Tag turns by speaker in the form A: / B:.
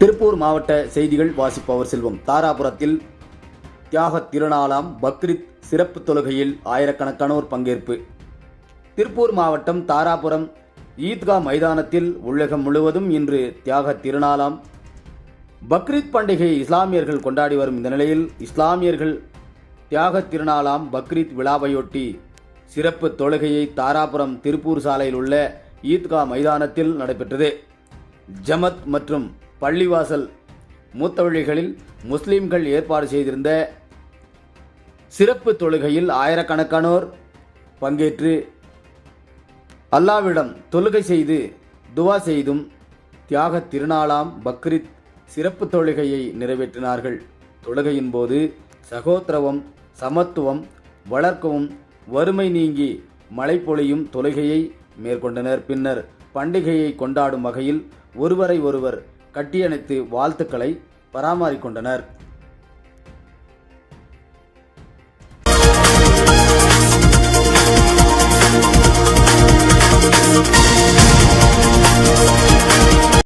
A: திருப்பூர் மாவட்ட செய்திகள் வாசிப்பவர் செல்வம். தாராபுரத்தில் தியாக திருநாளாம் பக்ரீத் சிறப்பு தொழுகையில் ஆயிரக்கணக்கானோர் பங்கேற்பு. திருப்பூர் மாவட்டம் தாராபுரம் ஈத்கா மைதானத்தில் உலகம் முழுவதும் இன்று தியாக திருநாளாம். பக்ரீத் பண்டிகை இஸ்லாமியர்கள் கொண்டாடி வரும் இந்த நிலையில் இஸ்லாமியர்கள் தியாக திருநாளாம் பக்ரீத் விழாவையொட்டி சிறப்பு தொழுகையை தாராபுரம் திருப்பூர் சாலையில் உள்ள ஈத்கா மைதானத்தில் நடைபெற்றது. ஜமத் மற்றும் பள்ளிவாசல் மூத்தவழிகளில் முஸ்லீம்கள் ஏற்பாடு செய்திருந்த சிறப்பு தொழுகையில் ஆயிரக்கணக்கானோர் பங்கேற்று அல்லாவிடம் தொழுகை செய்து துவா செய்தும் தியாக திருநாளாம் பக்ரீத் சிறப்பு தொழுகையை நிறைவேற்றினார்கள். தொழுகையின் போது சகோத்திரவம் சமத்துவம் வளர்க்கவும் வறுமை நீங்கி மழை பொழியும் தொழுகையை மேற்கொண்டனர். பின்னர் பண்டிகையை கொண்டாடும் வகையில் ஒருவரை ஒருவர் கட்டியணைத்து வாழ்த்துக்களை பராமாறிக்கொண்டனர்